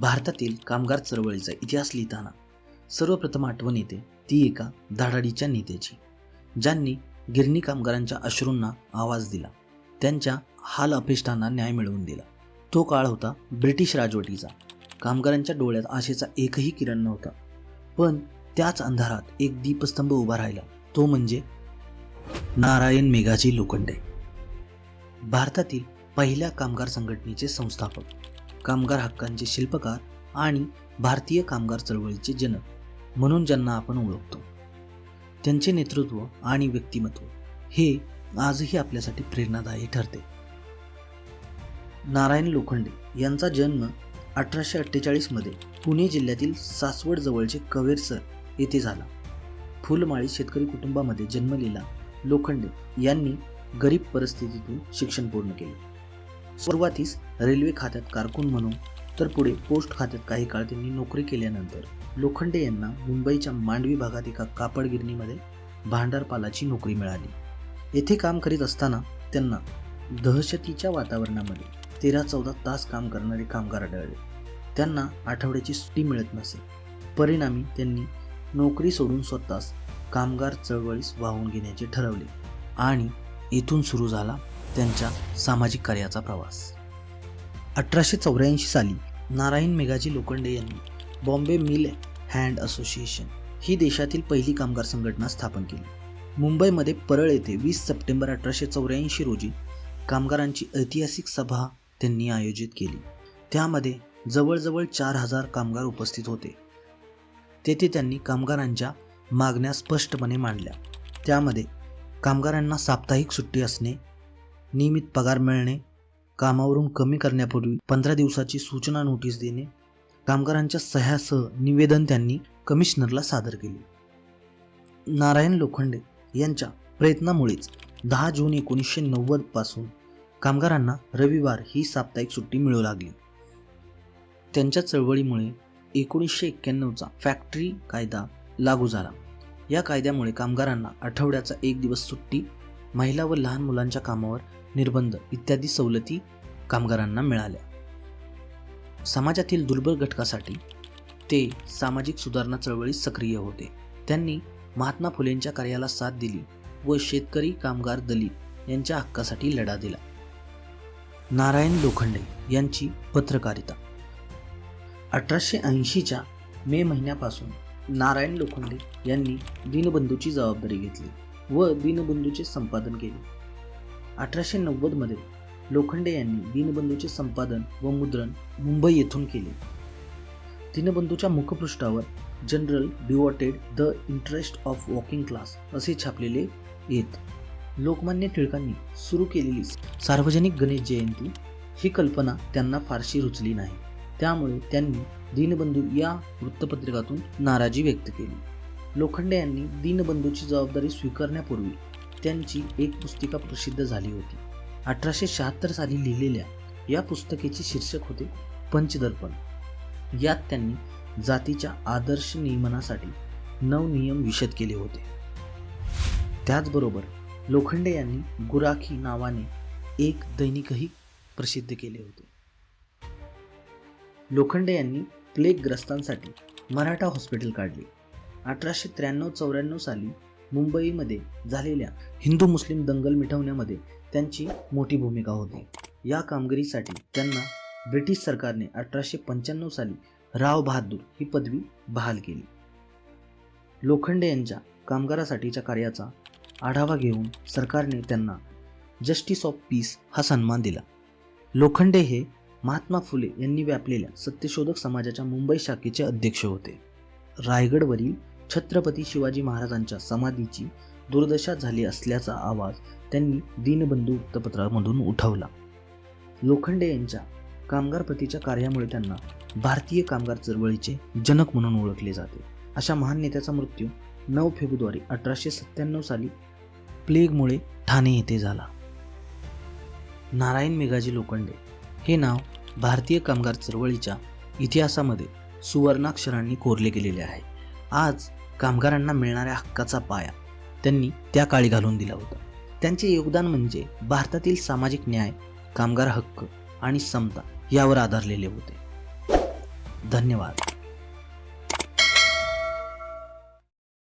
भारतातील कामगार चळवळीचा इतिहास लिहिताना सर्वप्रथम आठवण येते ती एका धाडाडीच्या नेत्याची ज्यांनी गिरणी कामगारांच्या अश्रूंना आवाज दिला. त्यांच्या हाल अपेष्टांना न्याय मिळवून दिला. तो काळ होता ब्रिटिश राजवटीचा. कामगारांच्या डोळ्यात आशेचा एकही किरण नव्हता. पण त्याच अंधारात एक दीपस्तंभ उभा राहिला. तो म्हणजे नारायण मेघाजी लोखंडे. भारतातील पहिल्या कामगार संघटनेचे संस्थापक. कामगार हक्कांचे शिल्पकार आणि भारतीय कामगार चळवळीचे जनक म्हणून ज्यांना आपण ओळखतो. त्यांचे नेतृत्व आणि व्यक्तिमत्व हे आजही आपल्यासाठी प्रेरणादायी ठरते. नारायण लोखंडे यांचा जन्म अठराशे अठ्ठेचाळीसमध्ये पुणे जिल्ह्यातील सासवड जवळचे कवेरसर येथे झाला. फुलमाळी शेतकरी कुटुंबामध्ये जन्मलेला लोखंडे यांनी गरीब परिस्थितीतून शिक्षण पूर्ण केले. सुरुवातीस रेल्वे खात्यात कारकून म्हणून तर पुढे पोस्ट खात्यात काही काळ त्यांनी नोकरी केल्यानंतर लोखंडे यांना मुंबईच्या मांडवी भागात एका कापड गिरणीमध्ये भांडारपालाची नोकरी मिळाली. येथे काम करीत असताना त्यांना दहशतीच्या वातावरणामध्ये तेरा चौदा तास काम करणारे कामगार आढळले. त्यांना आठवड्याची सुट्टी मिळत नसे. परिणामी त्यांनी नोकरी सोडून स्वतःच कामगार चळवळीस वाहून घेण्याचे ठरवले आणि इथून सुरू झाला त्यांच्या सामाजिक कार्याचा प्रवास. अठराशे चौऱ्याऐंशी साली नारायण मेघाजी लोखंडे यांनी बॉम्बे मिल हँड असोसिएशन ही देशातील पहिली कामगार संघटना स्थापन केली. मुंबईमध्ये परळ येथे वीस सप्टेंबर अठराशे चौऱ्याऐंशी रोजी कामगारांची ऐतिहासिक सभा त्यांनी आयोजित केली. त्यामध्ये जवळजवळ चार हजार कामगार उपस्थित होते. तेथे त्यांनी कामगारांच्या मागण्या स्पष्टपणे मांडल्या. त्यामध्ये कामगारांना साप्ताहिक सुट्टी असणे नियमित पगार मिळणे कामावरून कमी करण्यापूर्वी पंधरा दिवसाची सूचना नोटीस देणे कामगारांच्या सह्यासह निवेदन त्यांनी कमिशनरला सादर केले. नारायण लोखंडे यांच्या प्रयत्नामुळेच दहा जून एकोणीसशे नव्वदपासून कामगारांना रविवार ही साप्ताहिक सुट्टी मिळू लागली. त्यांच्या चळवळीमुळे एकोणीसशे एक्क्याण्णवचा फॅक्टरी कायदा लागू झाला. या कायद्यामुळे कामगारांना आठवड्याचा एक दिवस सुट्टी महिला व लहान मुलांच्या कामावर निर्बंध इत्यादी सवलती कामगारांना मिळाल्या. समाजातील दुर्बल घटकासाठी ते सामाजिक सुधारणा चळवळीत सक्रिय होते. त्यांनी महात्मा फुलेंच्या कार्याला साथ दिली व शेतकरी कामगार दलित यांच्या हक्कासाठी लढा दिला. नारायण लोखंडे यांची पत्रकारिता. अठराशे ऐंशीच्या मे महिन्यापासून नारायण लोखंडे यांनी दीनबंधूची जबाबदारी घेतली व दीनबंधूचे संपादन केले. अठराशे नव्वदमध्ये लोखंडे यांनी दीनबंधूचे संपादन व मुद्रण मुंबई येथून केले. दीनबंधूच्या मुखपृष्ठावर general devoted the interest of working class असे छापलेले येत. लोकमान्य टिळकांनी सुरू केलेली सार्वजनिक गणेश जयंती ही कल्पना त्यांना फारशी रुचली नाही. त्यामुळे त्यांनी दीनबंधू या वृत्तपत्रिकातून नाराजी व्यक्त केली. लोखंडे यांनी दीनबंधूची जबाबदारी स्वीकारण्यापूर्वी त्यांची एक पुस्तिका प्रसिद्ध झाली होती. अठराशे शहात्तर साली लिहिलेल्या या पुस्तकेचे शीर्षक होते पंचदर्पण. यात त्यांनी जातीच्या आदर्श नियमनासाठी नऊ नियम विशद केले होते. त्याचबरोबर लोखंडे यांनी गुराखी नावाने एक दैनिकही प्रसिद्ध केले होते. लोखंडे यांनी प्लेगग्रस्तांसाठी मराठा हॉस्पिटल काढले. अठराशे त्र्याण्णव चौऱ्याण्णव साली मुंबईमध्ये झालेल्या हिंदू मुस्लिम दंगल मिटवण्यामध्ये त्यांची मोठी भूमिका होती. या कामगिरीसाठी त्यांना ब्रिटिश सरकारने अठराशे पंच्याण्णव साली राव बहादूर ही पदवी बहाल केली. लोखंडे यांच्या कामगारासाठीच्या कार्याचा आढावा घेऊन सरकारने त्यांना जस्टिस ऑफ पीस हा सन्मान दिला. लोखंडे हे महात्मा फुले यांनी व्यापलेल्या सत्यशोधक समाजाच्या मुंबई शाखेचे अध्यक्ष होते. रायगडवरील छत्रपती शिवाजी महाराजांच्या समाधीची दुर्दशा झाली असल्याचा आवाज त्यांनी दीनबंधू वृत्तपत्रामधून उठवला. लोखंडे यांच्या कामगार प्रतीच्या कार्यामुळे त्यांना भारतीय कामगार चळवळीचे जनक म्हणून ओळखले जाते. अशा महान नेत्याचा मृत्यू नऊ फेब्रुवारी अठराशे सत्त्याण्णव साली प्लेगमुळे ठाणे येथे झाला. नारायण मेघाजी लोखंडे हे नाव भारतीय कामगार चळवळीच्या इतिहासामध्ये सुवर्णाक्षरांनी कोरले गेलेले आहे. आज कामगारांना मिळणाऱ्या हक्काचा पाया त्यांनी त्या काळी घालून दिला होता. त्यांचे योगदान म्हणजे भारतातील सामाजिक न्याय कामगार हक्क आणि समता यावर आधारलेले होते. धन्यवाद.